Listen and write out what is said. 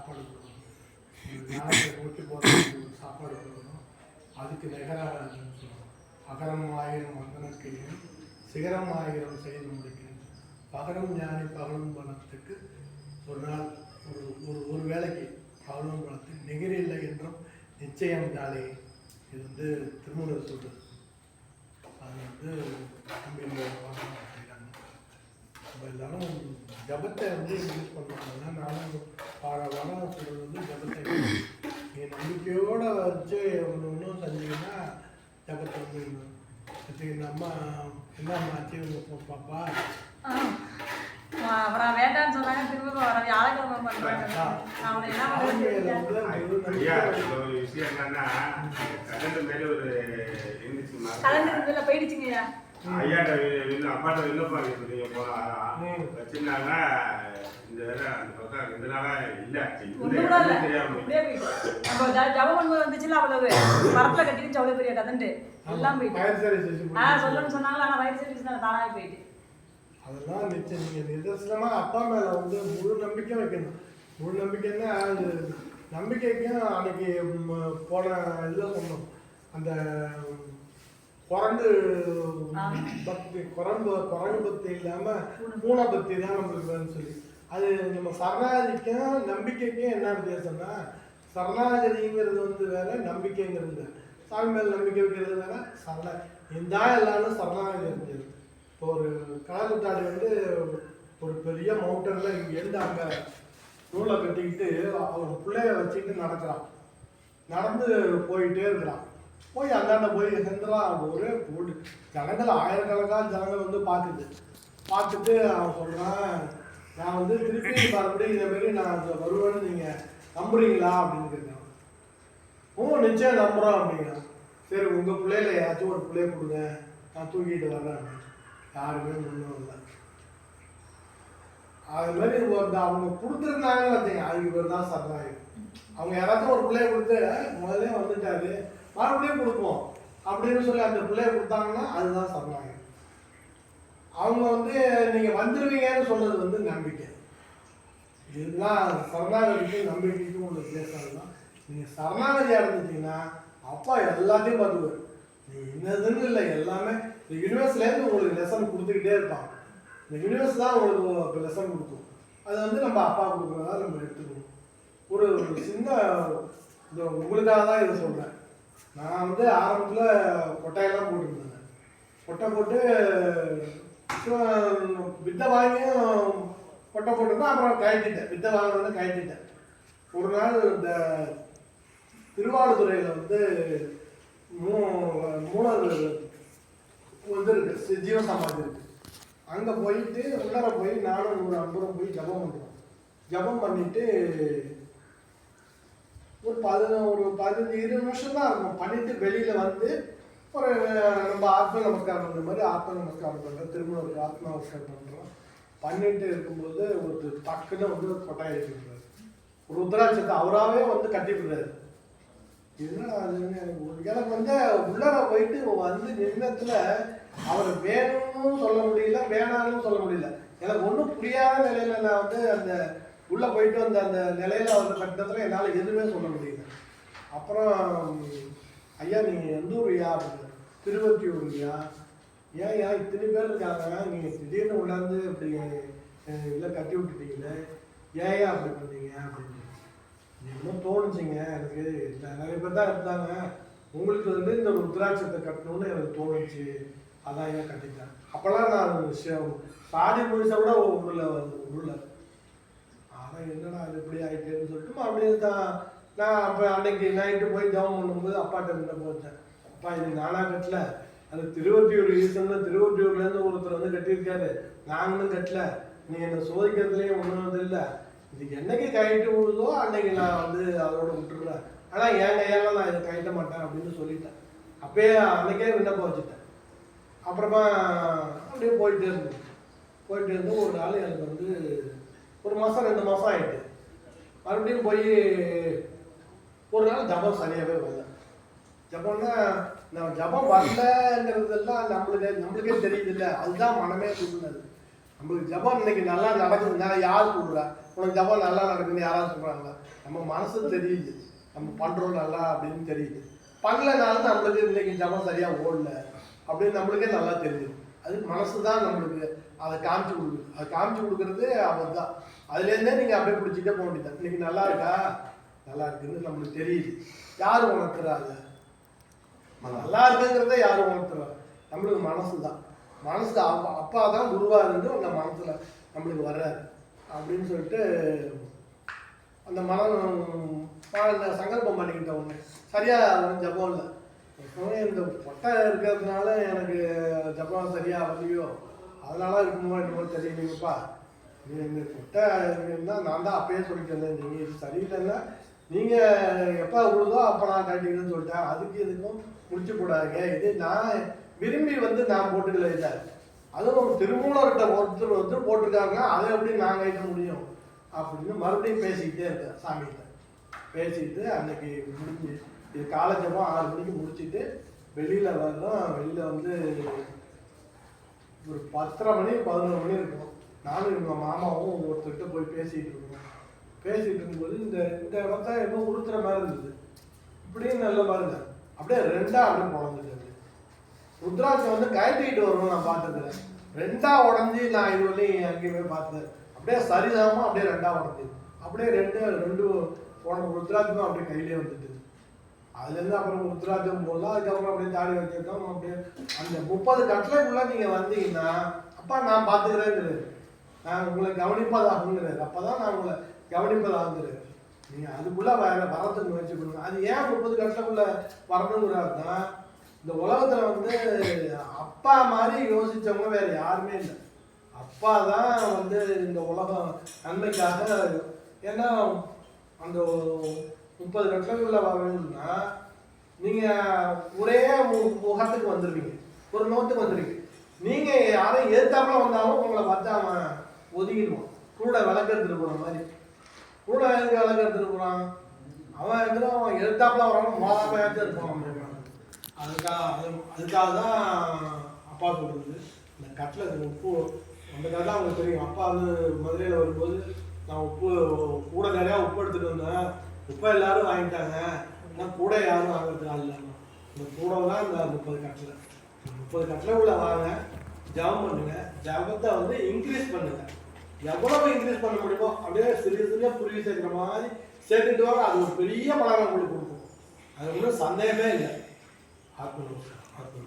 சாப்பாடு கொடுக்கணும். ஒரு ஞானத்தை போகிறதுக்கு சாப்பாடு கொடுக்கணும். அதுக்கு நிகராக அகரம் ஆயிரம் மந்தனக்கையும் சிகரம் ஆயிரம் செய்து முடிக்கணும். பகரம் ஞானி பகலும் பணத்துக்கு ஒரு நாள் ஒரு ஒரு ஒரு வேலைக்கு பகலும் பணத்துக்கு நிகர் இல்லை என்றும் நிச்சயம் தானே இது வந்து திருமூலர் சொல்றது. அது வந்து நம்ம செய்கிறாங்க. நம்ம எல்லாரும் ஜபத்தை வந்து யூஸ் பண்ணுவாங்கன்னா நானும் பாட வாரம் சொல்கிறது வந்து ஜபத்தை நீங்கள் நம்பிக்கையோட வச்சு ஒன்று ஒன்றும் செஞ்சீங்கன்னா ஜபத்தை வந்து இப்போ இந்த அம்மா என்ன அம்மா ஆச்சு? உங்கள் பாப்பா? அப்புறம் வேண்டாம்னு சொன்னாங்க திரும்ப வர வியாழக்கிழமை பண்றாங்க அவனை என்ன பண்ணுறது? விஷயம் என்னன்னா கரண்ட் மேல ஒரு இருந்துச்சு கலந்து இதுல போயிடுச்சுங்கய்யா. ஐயாட்ட அப்பாட்ட விண்ணப்பம் போனா. இந்த வேலை அந்த பக்கம் ரெண்டு நாளா இல்ல ஒண்ணு கூட இல்ல தெரியாம அப்படியே போயிட்டு. நம்ம ஜ- ஜபம் பண்ணும்போது வந்துச்சுல அவ்வளவு. மரத்துல கட்டிட்டு அவ்வளவு பெரிய கதண்டு எல்லாம் போயிட்டு. ஆ சொல்லணும்னு ஆனா வயிறு சர்வீஸ் தானாவே போயிட்டு. அதெல்லாம் நிச்சயம் நீங்க நிதர்சனமா அப்பா மேல வந்து முழு நம்பிக்கை வைக்கணும். முழு நம்பிக்கைன்னா நம்பிக்கைக்கும் அன்னைக்கு போன இதில் சொன்னோம். அந்த குரங்கு. பக்தி குரங்கு குரங்கு பக்தி இல்லாம பூனை பக்தி தான் நம்மளுக்கு வேணும்னு சொல்லி. அது நம்ம சரணாகதிக்கும் நம்பிக்கைக்கும் என்ன வித்தியாசம்னா சரணாகதிங்கிறது வந்து வேற நம்பிக்கைங்கிறது. வேற. சாமி மேல நம்பிக்கை வைக்கிறது வேற சரண இருந்தா எல்லாரும் சரணாகதி இருந்தது இப்போ ஒரு கடற்கட்டாடி வந்து ஒரு பெரிய மவுண்டன்ல இங்கேருந்து அங்கே நூலை கட்டிக்கிட்டு அவன் பிள்ளைய வச்சுக்கிட்டு நடக்கிறான். நடந்து போயிட்டே இருக்கிறான். போய் அந்தாண்ட போய் சென்றான் ஒரே போட்டு ஜனங்கள் ஆயிரக்கணக்கான ஜனங்கள் வந்து பார்க்குது. பார்த்துட்டு அவன் சொல்கிறான் நான் வந்து திருப்பி மறுபடியும் இதே மாதிரி நான் வருவேன்னு நீங்கள் நம்புறீங்களா அப்படின்னு கேட்டேன் ஓ நிச்சயம் நம்புகிறோம் அப்படின்னா. சரி உங்கள் பிள்ளையில ஏதாச்சும் ஒரு பிள்ளைய கொடுங்க நான் தூக்கிட்டு வர்றேன் யாருமே ஒன்றும் இல்லை. அது மாதிரி அவங்க கொடுத்துருந்தாங்கன்னு வச்சுங்க அதுக்கு பேர் தான் சரணாகி அவங்க யாராச்சும் ஒரு பிள்ளைய கொடுத்து முதல்ல வந்துட்டாரு மறுபடியும் கொடுப்போம் அப்படின்னு சொல்லி அந்த பிள்ளைய கொடுத்தாங்கன்னா அதுதான் சரணாகி அவங்க வந்து நீங்கள் வந்துடுவீங்கன்னு சொல்கிறது வந்து நம்பிக்கை. இதுதான் சரணாகதிக்கும் நம்பிக்கைக்கும் உள்ள வித்தியாசம் தான் நீங்கள் சரணாகதி அடைஞ்சிட்டீங்கன்னா அப்பா எல்லாத்தையும் பார்த்துக்குவார். நீ என்னதுன்னு இல்லை எல்லாமே. இந்த யூனிவர்ஸ்லேருந்து உங்களுக்கு லெசன் கொடுத்துக்கிட்டே இருப்பான். இந்த யூனிவர்ஸ் தான் உங்களுக்கு லெசன் கொடுக்கும். அது வந்து நம்ம அப்பா கொடுக்குறதா நம்ம எடுத்துக்கணும். ஒரு ஒரு சின்ன இந்த உங்களுக்காக தான் இதை சொல்கிறேன் நான் வந்து ஆரம்பத்தில் கொட்டையெல்லாம் போட்டுருந்தேன். கொட்டை போட்டு வித்தை வாங்கியும் கொட்டை போட்டிருந்தேன் அப்புறம் கழட்டிட்டேன். வித்தை வாங்கினோன்னு கழட்டிட்டேன். ஒரு நாள் இந்த திருவாரூதுறையில் வந்து மூ மூணாவது வந்து இருக்கு. ஜீவ சமாதி இருக்கு. அங்கே போயிட்டு உள்ளார போய் நானும் ஒரு ஐம்பது போய் ஜபம் பண்ணுறோம் ஜபம் பண்ணிட்டு ஒரு பதினொரு பதினஞ்சு இருபது நிமிஷம் தான் இருக்கும். பண்ணிட்டு வெளியில் வந்து ஒரு நம்ம ஆத்ம நமஸ்காரம் பண்ணுற மாதிரி ஆத்ம நமஸ்காரம் பண்ணுறோம் திரும்ப ஒரு ஆத்ம நமஸ்காரம் பண்ணுறோம் பண்ணிட்டு இருக்கும்போது ஒரு டக்குன்னு வந்து ஒரு கொட்டாய் எடுத்துக்கிறாரு ருத்ராட்சத்தை அவராகவே வந்து கட்டி விடுறாரு. என்னடா அதுன்னு எனக்கு ஒரு- எனக்கு வந்து உள்ளார போயிட்டு வந்து நின்னத்துல அவர் வேணும்னு சொல்ல முடியல வேணாம்னு சொல்ல முடியல. எனக்கு ஒன்றும் புரியாத நிலையில நான் வந்து அந்த உள்ள போயிட்டு வந்த அந்த நிலையில அவர் கட்டத்துல என்னால் எதுவுமே சொல்ல முடியல. அப்புறம் ஐயா நீங்கள் எந்த ஊர்யா அப்படின்னு? திருவத்தியூருங்கய்யா ஏன் ஏன் இத்தனை பேர் இருக்காங்க. நீங்கள் திடீர்னு உள்ளாந்து இப்படி அஹ், இல்லை கட்டி விட்டுட்டீங்களே. ஏன் அப்படி பண்ணீங்க அப்படின்னு. இன்னும் தோணுச்சுங்க. எனக்கு இல்லை நிறைய பேர் தான் இருந்தாங்க. உங்களுக்கு வந்து இந்த ருத்ராட்சத்தை கட்டணும்னு எனக்கு தோணுச்சு. அதான் ஏன் கட்டிட்டேன் அப்போல்லாம் நான் ஷ- பாதி முழுசை கூட உள்ள உள்ள. அதான் என்னடா அது இப்படி ஆயிட்டேன்னு சொல்லிட்டு மறுபடியும் தான் நான் அப்போ அன்னைக்கு நைட்டு போய் ஜெபம் பண்ணும்போது அப்பாட்ட கிட்ட போச்சேன் அப்பா இது நானாக கட்டல. அது திருவொற்றியூர் ஈசன்ல திருவொற்றியூர்லேருந்து ஒருத்தர் வந்து கட்டியிருக்காரு. நாங்களும் கட்டல. நீ என்னை சோதிக்கிறதுலேயே ஒன்றும் இல்லை. இது என்னைக்கு கைட்டு விடுதோ அன்னைக்கு நான் வந்து அதோட விட்டுருவேன். ஆனால் என் ஏன் நான் இதை கைட்ட மாட்டேன் அப்படின்னு சொல்லிட்டேன். அப்பயே அன்னைக்கே விண்ணப்பம் வச்சுட்டேன். அப்புறமா அப்படியே போயிட்டே இருந்தேன் போயிட்டு இருந்து ஒரு நாள் எனக்கு வந்து ஒரு மாதம் ரெண்டு மாதம் ஆயிட்டு. மறுபடியும் போய் ஒரு நாள் ஜபம் சரியாகவே வரல. ஜபம்னா நம்ம ஜபம் வரலங்கிறதெல்லாம் நம்மளுக்கு நம்மளுக்கே தெரியுது இல்லை அதுதான் மனமே சொல்லுனது நம்மளுக்கு ஜபம் இன்னைக்கு நல்லா நடக்குதுன்னா யார் சொல்கிறா உனக்கு ஜபம் நல்லா நடக்குதுன்னு யாராவது சொல்றாங்களா? நம்ம மனசு தெரியுது. நம்ம பண்றோம் நல்லா அப்படின்னு தெரியுது. பண்ணலனாலும் நம்மளுக்கு இன்னைக்கு ஜபம் சரியா ஓடல அப்படின்னு நம்மளுக்கே நல்லா தெரியுது அது மனசு தான் நம்மளுக்கு அதை காமிச்சு கொடுக்குது. அதை காமிச்சு கொடுக்கறது அவர் தான் அதுலேருந்தே நீங்கள் அப்படியே பிடிச்சிட்டே போக வேண்டியது இன்னைக்கு நல்லா இருக்கா? நல்லா இருக்குன்னு நம்மளுக்கு தெரியுது. யார் உணர்த்துறா அதை நல்லா இருக்குங்கிறத யாரும் உணர்த்துறா நம்மளுக்கு மனசு தான் மனசு அப்பா அப்பா தான் குருவா இருந்து அந்த மனசுல நம்மளுக்கு வர்றாரு. அப்படின்னு சொல்லிட்டு அந்த மனம் சங்கல்பம் பண்ணிக்கிட்ட ஒன்று சரியா ஒன்றும் ஜபம் இல்லை. எப்பவுமே இந்த பொட்டை இருக்கிறதுனால எனக்கு ஜபம் சரியா வரலையோ? அதனால இருக்குமோ என்னமோ தெரியலைங்கப்பா நீ இந்த பொட்டை இருந்தால் நான் தான் அப்பயே சொல்லிட்டு இருந்தேன். நீங்கள் சரியில்லைன்னா நீங்கள் எப்போ விழுதோ அப்போ நான் கட்டிக்கிறேன்னு சொல்லிட்டேன். அதுக்கு எதுக்கும் முடிச்சு போடாதீங்க. இது நான் விரும்பி வந்து நான் போட்டுக்கல இதை. அதுவும் திருமூலர்கிட்ட ஒருத்தர் ஒருத்தர் போட்டிருக்காங்க அதை எப்படி நான் கேட்க முடியும்? அப்படின்னு மறுபடியும் பேசிக்கிட்டே இருக்கேன் சாமிகிட்ட. பேசிட்டு அன்னைக்கு முடிஞ்சு இது காலேஜமாக ஆறு மணிக்கு முடிச்சிட்டு வெளியில் வரலாம் வெளியில் வந்து ஒரு பத்தரை மணி பதினோரு மணி இருக்கும். நானும் எங்கள் மாமாவும் ஒருத்தர்கிட்ட போய் பேசிகிட்டு இருக்கோம் பேசிகிட்டு இருக்கும்போது இந்த இந்த இடத்த எப்போ உறுத்துற மாதிரி இருந்தது. இப்படியும் நல்ல பாருங்க. அப்படியே ரெண்டா அப்படியே அப்படி ருத்ராட்சம் வந்து கழட்டிட்டு வரணும் நான் பார்த்துக்கிறேன் ரெண்டா உடஞ்சி நான் இது வரையும் எங்கேயுமே பார்த்தேன். அப்படியே சரிதாமா அப்படியே ரெண்டா உடஞ்சி. அப்படியே ரெண்டு ரெண்டு போன ருத்ராட்சமும் அப்படியே கையிலே வந்துட்டு. அதுலேருந்து அப்புறம் ருத்ராட்சம் போடலாம் அதுக்கப்புறம் அப்படியே தாடி வச்சிருக்கோம் அப்படியே அந்த முப்பது கட்டளைக்குள்ள நீங்க வந்தீங்கன்னா அப்பா நான் பார்த்துக்கிறேங்கிறது நான் உங்களை கவனிப்பதாகுங்கிறது அப்பதான் நான் உங்களை கவனிப்பதாக இருந்தது நீங்கள் அதுக்குள்ள வர வரதுக்கு முயற்சி பண்ணுங்க அது ஏன் முப்பது கட்டளைக்குள்ள வரணுங்கிறாருன்னா இந்த உலகத்தில் வந்து அப்பா மாதிரி யோசித்தவங்க வேறு யாருமே இல்லை. அப்பா தான் வந்து இந்த உலகம் நன்மைக்காக ஏன்னா அந்த முப்பது கட்டளைக்குள்ள வரணும்னா நீங்கள் ஒரே மு- முகத்துக்கு வந்துருவீங்க ஒரு நோட்டுக்கு வந்துருவீங்க நீங்கள் யாரையும் எதிர்த்தாப்புல வந்தாலும் உங்களை பார்த்து அவன் ஒதுங்கிடுவான் கூட விளக்கு போகிற மாதிரி. கூட எங்க விளக்கு எடுத்துட்டு போறான். அவன் எதிரும் அவன் எழுத்தாப்புல வரவன் மோதாமையாச்சும் இருப்பான் அதுக்காக அது- அதுக்காக தான் அப்பா சொல்றது. இந்த கட்டில் இருக்கிற உப்பு அந்த கதை தான் அவங்களுக்கு தெரியும். அப்பா வந்து மதுரையில் வரும்போது நான் உப்பு கூட நிறையா உப்பு எடுத்துகிட்டு வந்தேன். உப்பை எல்லாரும் வாங்கிட்டாங்க. ஆனால் கூட யாரும் வாங்குறதுக்கு ஆள் இல்லை. இந்த கூட தான் இந்த முப்பது கட்டில். முப்பது கட்டில் உள்ள வாங்க. ஜபம் பண்ணுங்க. ஜபத்தை வந்து இன்க்ரீஸ் பண்ணுங்க. எவ்வளவு இன்க்ரீஸ் பண்ண முடியுமோ அப்படியே சிறிய சிறிய புரிய சேர்க்குற மாதிரி சேர்த்துட்டு வர அது ஒரு பெரிய பலனை உங்களுக்கு கொடுக்கும். அது ஒன்றும் சந்தேகமே இல்லை. ஆத்ம ஆத்ம